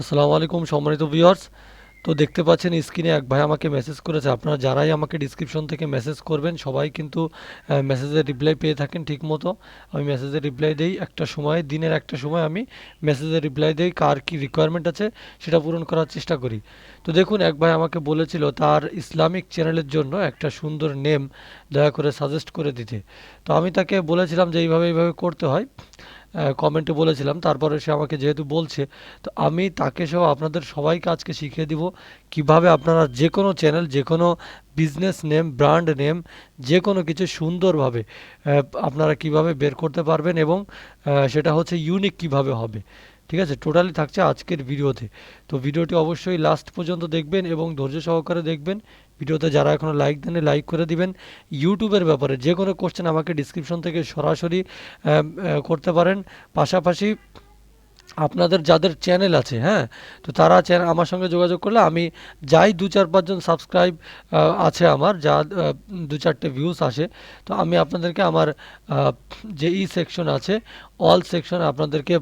আসসালামু আলাইকুম সম্মানিত ভিউয়ার্স তো দেখতে পাচ্ছেন স্ক্রিনে এক ভাই আমাকে মেসেজ করেছে। আপনারা যারাই আমাকে ডিসক্রিপশন থেকে মেসেজ করবেন, সবাই কিন্তু মেসেজের রিপ্লাই পেয়ে থাকেন ঠিক মতো আমি মেসেজের রিপ্লাই দেই একটা সময়, দিনের একটা সময় আমি মেসেজের রিপ্লাই দেই, কার কি রিকোয়ারমেন্ট আছে সেটা পূরণ করার চেষ্টা করি। তো দেখুন, এক ভাই আমাকে বলেছিল তার ইসলামিক চ্যানেলের জন্য একটা সুন্দর নেম দয়া করে সাজেস্ট করে দিতে। তো আমি তাকে বলেছিলাম যে এইভাবে এইভাবে করতে হয়। কমেন্টে বলেছিলাম। তারপরে সে আমাকে যেহেতু বলছে, তো আমি তাকে সহ আপনাদের সবাইকে আজকে শিখিয়ে দিব কীভাবে আপনারা যে কোনো চ্যানেল যে কোনো বিজনেস নেম ব্র্যান্ড নেম যে কোনো কিছু সুন্দরভাবে আপনারা কীভাবে বের করতে পারবেন এবং সেটা হচ্ছে ইউনিক কীভাবে হবে। ঠিক আছে? টোটালি থাকছে আজকের ভিডিওতে। তো ভিডিওটি অবশ্যই লাস্ট পর্যন্ত দেখবেন এবং ধৈর্য সহকারে দেখবেন। ভিডিওতে যারা এখনও লাইক দেন লাইক করে দিবেন। ইউটিউবের ব্যাপারে যে কোনো কোশ্চেন আমাকে ডিসক্রিপশন থেকে সরাসরি করতে পারেন। পাশাপাশি আপনাদের যাদের চ্যানেল আছে হ্যাঁ তো তারা চ্যানেল আমার সঙ্গে যোগাযোগ করলে আমি যাই দু চার পাঁচজন সাবস্ক্রাইব আছে আমার, যা দু চারটে ভিউস আসে, তো আমি আপনাদেরকে আমার যে ই সেকশন আছে অল সেকশন আপনাদেরকে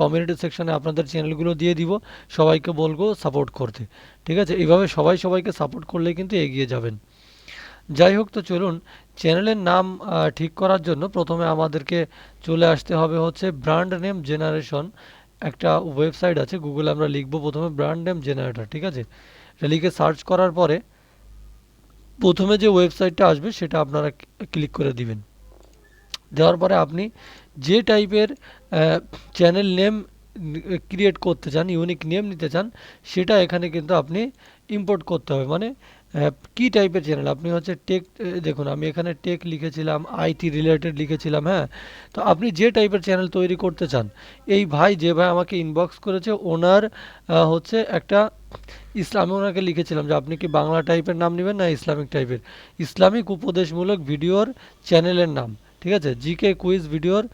কমিউনিটি সেকশনে আপনাদের চ্যানেলগুলো দিয়ে দিব, সবাইকে বলব সাপোর্ট করতে, ঠিক আছে? এইভাবে সবাই সবাইকে সাপোর্ট করলে কিন্তু এগিয়ে যাবেন। যাই হোক, তো চলুন চ্যানেলের নাম ঠিক করার জন্য প্রথমে আমাদেরকে চলে আসতে হবে হচ্ছে ব্র্যান্ড নেম জেনারেশন একটা ওয়েবসাইট আছে গুগলে আমরা লিখব প্রথমে ব্র্যান্ড নেম জেনারেটর ঠিক আছে? এটা লিখে সার্চ করার পরে প্রথমে যে ওয়েবসাইটটা আসবে, সেটা আপনারা ক্লিক করে দিবেন। দেওয়ার পরে আপনি যে টাইপের চ্যানেল নেম ক্রিয়েট করতে চান ইউনিক নেম নিতে চান, সেটা এখানে কিন্তু আপনি ইম্পোর্ট করতে হবে। মানে কি টাইপের চ্যানেল আপনি হচ্ছে টেক দেখুন, আমি এখানে টেক লিখেছিলাম আইটি রিলেটেড লিখেছিলাম হ্যাঁ? তো আপনি যে টাইপের চ্যানেল তৈরি করতে চান, এই ভাই যে ভাই আমাকে ইনবক্স করেছে, ওনার হচ্ছে একটা ইসলাম ওনাকে লিখেছিলাম যে আপনি কি বাংলা টাইপের নাম নেবেন না ইসলামিক টাইপের ইসলামিক উপদেশমূলক ভিডিওর চ্যানেলের নাম, ঠিক আছে? জিকে কুইজ ভিডিওর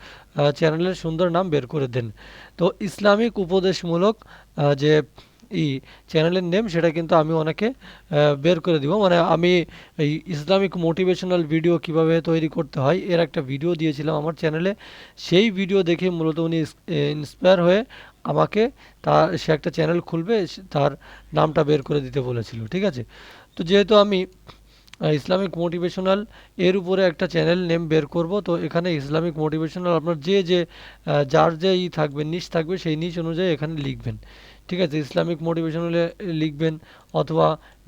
চ্যানেলের সুন্দর নাম বের করে দেন। তো ইসলামিক উপদেশমূলক যে ই চ্যানেলের নেম সেটা কিন্তু আমি ওনাকে বের করে দিব। মানে আমি এই ইসলামিক মোটিভেশনাল ভিডিও কীভাবে তৈরি করতে হয়, এর একটা ভিডিও দিয়েছিলাম আমার চ্যানেলে সেই ভিডিও দেখে মূলত উনি ইন্সপায়ার হয়ে আমাকে তার, সে একটা চ্যানেল খুলবে তার নামটা বের করে দিতে বলেছিল, ঠিক আছে? তো যেহেতু আমি ইসলামিক মোটিভেশনাল এর উপরে একটা চ্যানেল নেম বের করব, তো এখানে ইসলামিক মোটিভেশনাল আপনার যে যে যার যে ই থাকবে নিচ থাকবে, সেই নিচ অনুযায়ী এখানে লিখবেন। ঠিক আছে, ইসলামিক মোটিভেশন হলে লিখবেন অথবা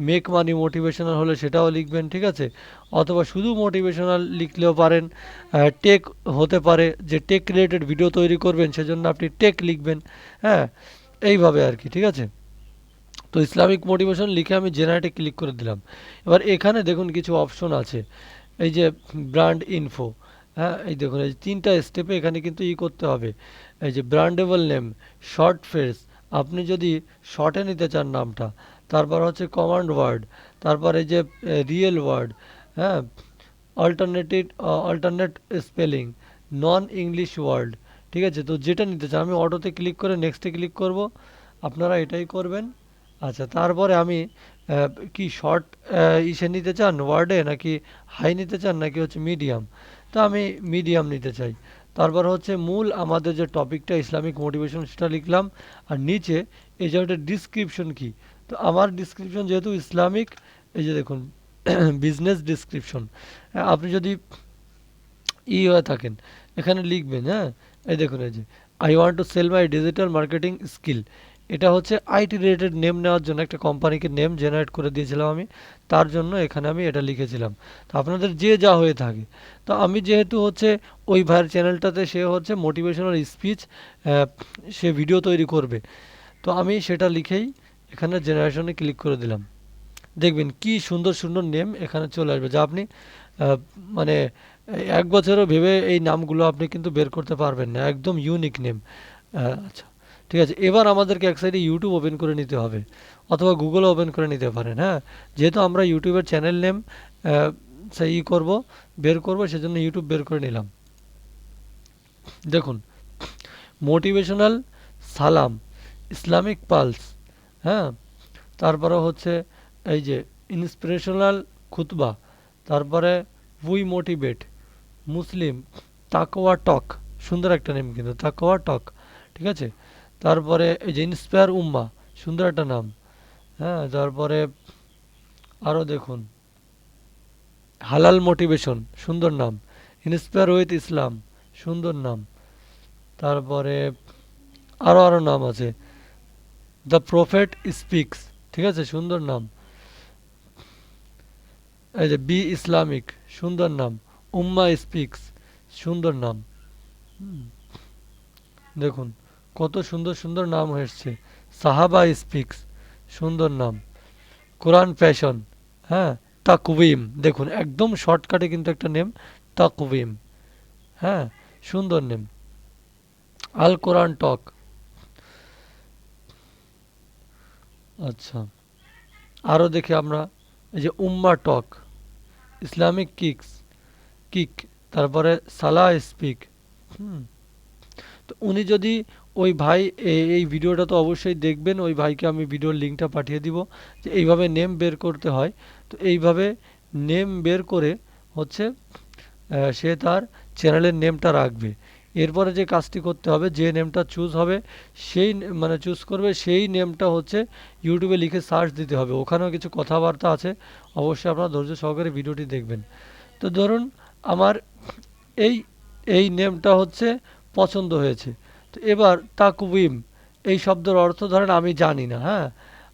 মেক মানি মোটিভেশনাল হলে সেটাও লিখবেন, ঠিক আছে? অথবা শুধু মোটিভেশনাল লিখলেও পারেন টেক হতে পারে, যে টেক রিলেটেড ভিডিও তৈরি করবেন সেজন্য আপনি টেক লিখবেন হ্যাঁ? এইভাবে আর কি, ঠিক আছে? তো ইসলামিক মোটিভেশন লিখে আমি জেনারেটে ক্লিক করে দিলাম। এবার এখানে দেখুন কিছু অপশন আছে। এই যে ব্র্যান্ড ইনফো হ্যাঁ? এই দেখুন, এই তিনটা স্টেপে এখানে কিন্তু ই করতে হবে। এই যে ব্র্যান্ডেবল নেম শর্ট ফ্রেজ আপনি যদি শর্টে নিতে চান নামটা, তারপর হচ্ছে কমান্ড ওয়ার্ড তারপর এই যে রিয়েল ওয়ার্ড হ্যাঁ alternative alternate spelling non English word ঠিক আছে? তো যেটা নিতে চান, আমি অটোতে ক্লিক করে নেক্সটে ক্লিক করব, আপনারা এটাই করবেন। আচ্ছা তারপরে আমি কি শর্ট ইসে নিতে চান ওয়ার্ডে নাকি হাই নিতে চান, নাকি হচ্ছে মিডিয়াম তো আমি মিডিয়াম নিতে চাই। তারপর হচ্ছে মূল আমাদের যে টপিকটা, ইসলামিক মোটিভেশন সেটা লিখলাম। আর নিচে এই যে ডিসক্রিপশন কি? তো আমার ডিসক্রিপশন যেহেতু ইসলামিক, এই যে দেখুন বিজনেস ডিসক্রিপশন আপনি যদি ই হয়ে থাকেন, এখানে লিখবেন হ্যাঁ? এই দেখুন, এই যে I want to sell my digital marketing skill এটা হচ্ছে আইটি রিলেটেড নেম নেওয়ার জন্য একটা কোম্পানিকে নেম জেনারেট করে দিয়েছিলাম আমি। তার জন্য এখানে আমি এটা লিখেছিলাম। তো আপনাদের যে যা হয়ে থাকে। তো আমি যেহেতু হচ্ছে ওই ভাইয়ের চ্যানেলটাতে সে হচ্ছে মোটিভেশনাল স্পিচ সে ভিডিও তৈরি করবে। তো আমি সেটা লিখেই এখানে জেনারেশনে ক্লিক করে দিলাম। দেখবেন কি সুন্দর সুন্দর নেম এখানে চলে আসবে। যা আপনি মানে এক বছরও ভেবে এই নামগুলো আপনি কিন্তু বের করতে পারবেন না। একদম ইউনিক নেম আচ্ছা। ঠিক আছে, এবার আমাদেরকে এক সাইডে ইউটিউব ওপেন করে নিতে হবে, অথবা গুগল ওপেন করে নিতে পারেন হ্যাঁ? যেহেতু আমরা ইউটিউবের চ্যানেল নেম সেই ই করব, বের করব, সেজন্য ইউটিউব বের করে নিলাম। দেখুন মোটিভেশনাল সালাম, ইসলামিক পালস হ্যাঁ? তারপরে হচ্ছে এই যে ইন্সপিরেশনাল খুতবা, তারপরে উই মোটিভেট মুসলিম তাকোয়া টক, সুন্দর একটা নেম কিন্তু তাকোয়া টক, ঠিক আছে? তারপরে এই যে ইন্সপায়ার উম্মা সুন্দর একটা নাম। হ্যাঁ তারপরে আরও দেখুন। হালাল মোটিভেশন, সুন্দর নাম। ইন্সপায়ার উইথ ইসলাম সুন্দর নাম। তারপরে আরও আরও নাম আছে। দ্য প্রফেট স্পিক্স ঠিক আছে? সুন্দর নাম। এই যে বি ইসলামিক সুন্দর নাম। উম্মা স্পিক্স সুন্দর নাম। দেখুন। কত সুন্দর সুন্দর নাম এসছে। সাহাবা স্পিক্স সুন্দর নাম। কোরআন ফ্যাশন হ্যাঁ তাকউইম দেখুন, একদম শর্টকাটে কিন্তু একটা নেম তাকউইম হ্যাঁ সুন্দর নেম আল কোরআন টক। আচ্ছা আরও দেখি আমরা, এই যে উম্মা টক, ইসলামিক কিকস, কিক, তারপরে সালা স্পিক হুম, তো উনি যদি ওই ভাই এই ভিডিওটা তো অবশ্যই দেখবেন, ওই ভাইকে আমি ভিডিওর লিঙ্কটা পাঠিয়ে দিব, যে এইভাবে নেম বের করতে হয়। তো এইভাবে নেম বের করে হচ্ছে সে তার চ্যানেলের নেমটা রাখবে। এরপরে যে কাজটি করতে হবে, যে নেমটা চুজ হবে, সেই মানে চুজ করবে, সেই নেমটা হচ্ছে ইউটিউবে লিখে সার্চ দিতে হবে। ওখানেও কিছু কথাবার্তা আছে, অবশ্যই আপনারা ধৈর্য সহকারে ভিডিওটি দেখবেন। তো ধরুন, আমার এই এই নেমটা হচ্ছে পছন্দ হয়েছে। এবার তাকউইম এই শব্দের অর্থ ধরেন আমি জানি না হ্যাঁ?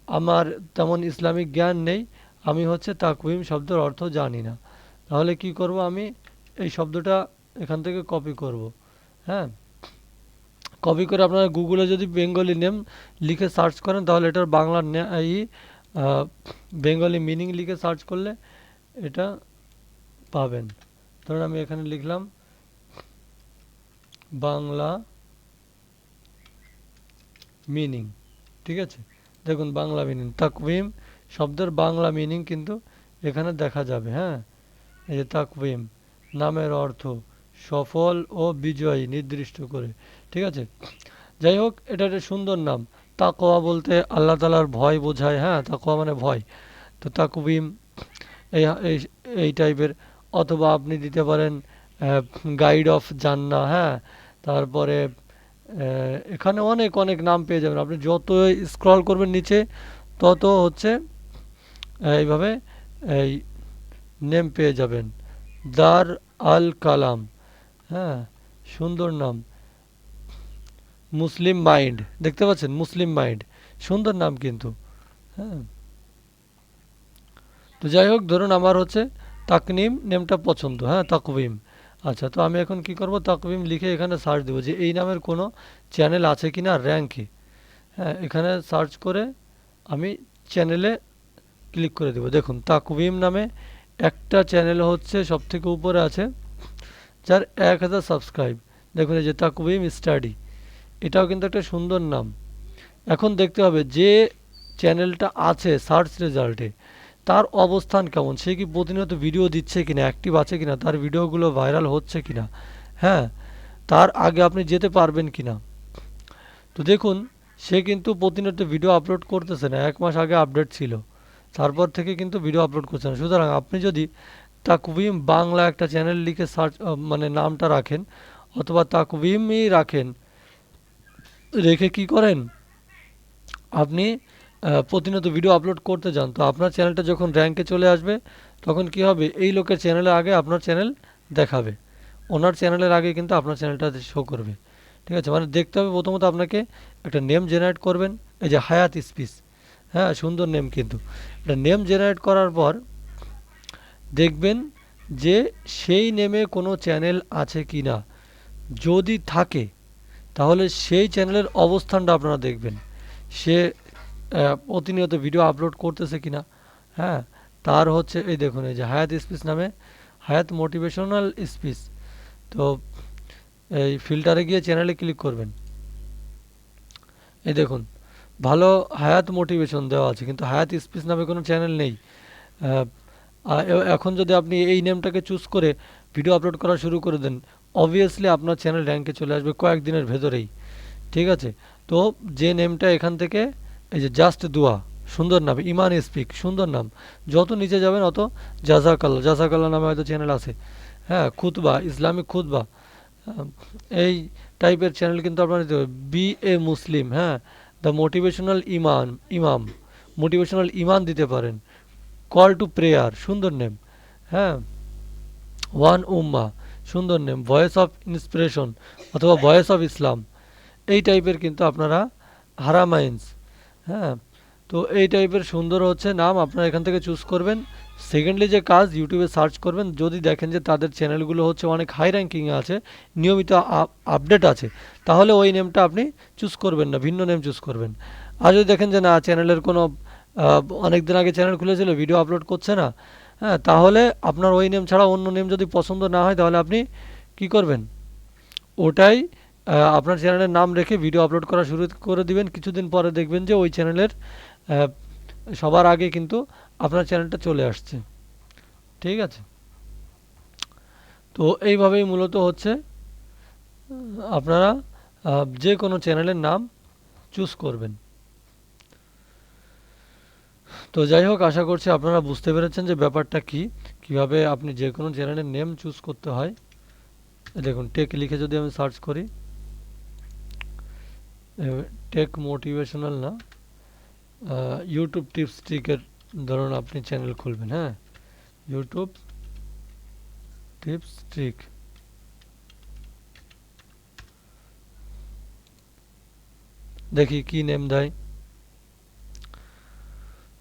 আমার তেমন ইসলামিক জ্ঞান নেই, আমি হচ্ছে তাকউইম শব্দের অর্থ জানি না। তাহলে কি করব আমি? এই শব্দটা এখান থেকে কপি করব হ্যাঁ? কপি করে আপনারা গুগলে যদি বেঙ্গলি নেম লিখে সার্চ করেন, তাহলে এটার বাংলা নে- ই বেঙ্গলি মিনিং লিখে সার্চ করলে এটা পাবেন। ধরুন আমি এখানে লিখলাম, বাংলা মিনিং ঠিক আছে? দেখুন, বাংলা মিনিং তাকউইম শব্দের বাংলা মিনিং কিন্তু এখানে দেখা যাবে হ্যাঁ? এই যে তাকউইম নামের অর্থ সফল ও বিজয়ী, নির্দিষ্ট করে, ঠিক আছে? যাই হোক, এটা একটা সুন্দর নাম। তাকোয়া বলতে আল্লাহ তালার ভয় বোঝায় হ্যাঁ? তাকোয়া মানে ভয়। তো তাকউইম এই এই টাইপের, অথবা আপনি দিতে পারেন গাইড অফ জান্না হ্যাঁ? তারপরে এখানে অনেক অনেক নাম পেয়ে যাবেন। আপনি যত স্ক্রল করবেন নিচে, তত হচ্ছে এইভাবে, এই নেম পেয়ে যাবেন। দার আল কালাম হ্যাঁ সুন্দর নাম। মুসলিম মাইন্ড, দেখতে পাচ্ছেন? মুসলিম মাইন্ড, সুন্দর নাম কিন্তু হ্যাঁ। তো যাই হোক, ধরুন আমার হচ্ছে তাকনিম নেমটা পছন্দ হ্যাঁ তাকবিম আচ্ছা তো আমি এখন কি করব? তাকবিম লিখে এখানে সার্চ দেবো যে এই নামের কোনো চ্যানেল আছে কি না র্যাঙ্কে হ্যাঁ এখানে সার্চ করে আমি চ্যানেলে ক্লিক করে দেবো। দেখুন, তাকবিম নামে একটা চ্যানেল হচ্ছে সব থেকে উপরে আছে, যার এক হাজার সাবস্ক্রাইব দেখুন, এই যে তাকবিম স্টাডি এটাও কিন্তু একটা সুন্দর নাম। এখন দেখতে হবে যে চ্যানেলটা আছে সার্চ রেজাল্টে তার অবস্থান কেমন? সে কি প্রতিনিয়ত ভিডিও দিচ্ছে কিনা অ্যাক্টিভ আছে কিনা, তার ভিডিওগুলো ভাইরাল হচ্ছে কিনা? হ্যাঁ তার আগে আপনি যেতে পারবেন কিনা? তো দেখুন, সে কিন্তু প্রতিনিয়ত ভিডিও আপলোড করতেছে না, এক মাস আগে আপডেট ছিল। তারপর থেকে কিন্তু ভিডিও আপলোড করছে না। সুতরাং আপনি যদি তাকবিম বাংলা একটা চ্যানেল লিখে সার্চ মানে নামটা রাখেন, অথবা তাকবিমই রাখেন, রেখে কি করেন? আপনি প্রতিনিয়ত ভিডিও আপলোড করতে যান। তো আপনার চ্যানেলটা যখন র্যাঙ্কে চলে আসবে, তখন কি হবে? এই লোকের চ্যানেলে আগে আপনার চ্যানেল দেখাবে। ওনার চ্যানেলের আগে কিন্তু আপনার চ্যানেলটা শো করবে। ঠিক আছে? মানে দেখতে হবে প্রথমত আপনাকে একটা নেম জেনারেট করবেন। এই যে হায়াত স্পিচ হ্যাঁ সুন্দর নেম কিন্তু। একটা নেম জেনারেট করার পর দেখবেন যে সেই নেমে কোনো চ্যানেল আছে কি না। যদি থাকে, তাহলে সেই চ্যানেলের অবস্থানটা আপনারা দেখবেন। সে প্রতিনিয়ত ভিডিও আপলোড করতেছে কিনা হ্যাঁ? তার হচ্ছে, এই দেখুন, এই যে হায়াত স্পিচ নামে, হায়াত মোটিভেশনাল স্পিচ তো এই ফিল্টারে গিয়ে চ্যানেলে ক্লিক করবেন। এই দেখুন, ভালো হায়াত মোটিভেশন দেওয়া আছে, কিন্তু হায়াত স্পিচ নামে কোনো চ্যানেল নেই। এখন যদি আপনি এই নেমটাকে চুজ করে ভিডিও আপলোড করা শুরু করে দেন অবভিয়াসলি আপনার চ্যানেল র্যাঙ্কে চলে আসবে কয়েকদিনের ভেতরেই। ঠিক আছে? তো যে নেমটা এখান থেকে এই যে জাস্ট দোয়া সুন্দর নাম, ইমান স্পিক সুন্দর নাম। যত নিচে যাবেন অত জাজাকাল্লা জাজাকাল্লা নামে হয়তো চ্যানেল আছে। হ্যাঁ খুতবা, ইসলামিক খুতবা। এই টাইপের চ্যানেল কিন্তু আপনার বি এ মুসলিম হ্যাঁ। দ্য মোটিভেশনাল ইমান ইমাম মোটিভেশনাল ইমান দিতে পারেন। কল টু প্রেয়ার সুন্দর নেম হ্যাঁ। ওয়ান উম্মা সুন্দর নেম ভয়েস অফ ইন্সপিরেশন অথবা ভয়েস অফ ইসলাম এই টাইপের কিন্তু আপনারা হারামাইন্স হ্যাঁ তো এই টাইপের সুন্দর হচ্ছে নাম, আপনারা এখান থেকে চুজ করবেন। সেকেন্ডলি যে কাজ ইউটিউবে সার্চ করবেন। যদি দেখেন যে তাদের চ্যানেলগুলো হচ্ছে অনেক হাই র্যাঙ্কিংয়ে আছে, নিয়মিত আপডেট আছে, তাহলে ওই নেমটা আপনি চুজ করবেন না, ভিন্ন নেম চুজ করবেন। আর যদি দেখেন যে না চ্যানেলের কোনো অনেক দিন আগে চ্যানেল খুলেছিল ভিডিও আপলোড করছে না হ্যাঁ তাহলে আপনার ওই নেম ছাড়া অন্য নেম যদি পছন্দ না হয়, তাহলে আপনি কি করবেন? ওটাই আপনার চ্যানেলের নাম রেখে ভিডিও আপলোড করা শুরু করে দিবেন। কিছুদিন পরে দেখবেন যে ওই চ্যানেলের সবার আগে কিন্তু আপনার চ্যানেলটা চলে আসছে। ঠিক আছে? তো এইভাবেই মূলত হচ্ছে, আপনারা যে কোনো চ্যানেলের নাম চুজ করবেন। তো যাই হোক, আশা করছি আপনারা বুঝতে পেরেছেন যে ব্যাপারটা কি, কীভাবে আপনি যে কোনো চ্যানেলের নেম চুজ করতে হয়। দেখুন টেক লিখে যদি আমি সার্চ করি টেক মোটিভেশনাল না ইউটিউব টিপস ট্রিকের ধরুন আপনি চ্যানেল খুলবেন হ্যাঁ? ইউটিউব টিপস ট্রিক দেখি কি নেম দেয়।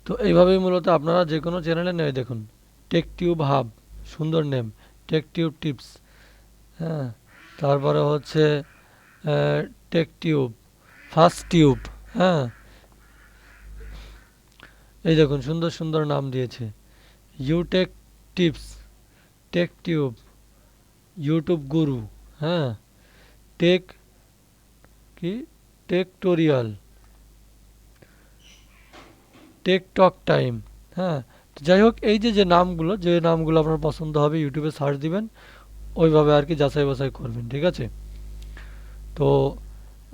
তো এইভাবেই মূলত আপনারা যে কোনো চ্যানেলে নেয়, দেখুন টেক টিউব হাব সুন্দর নেম টেক টিউব টিপস হ্যাঁ? তারপরে হচ্ছে টেক টিউব ফার্স্ট টিউব হ্যাঁ। এই দেখুন, সুন্দর সুন্দর নাম দিয়েছে। YouTech tips tech tube YouTube guru হ্যাঁ। টেক কি? টেকটোরিয়াল টেকটক টাইম হ্যাঁ। তো যাই হোক, এই যে যে নামগুলো যে নামগুলো আপনার পছন্দ হবে ইউটিউবে সার্চ দিবেন, ওইভাবে আর কি যাচাই বাছাই করবেন, ঠিক আছে? তো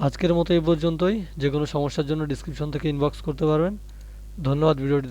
আজকের মতো এই পর্যন্তই। যে কোনো সমস্যার জন্য ডিসক্রিপশন থেকে ইনবক্স করতে পারবেন। ধন্যবাদ, ভিডিওটি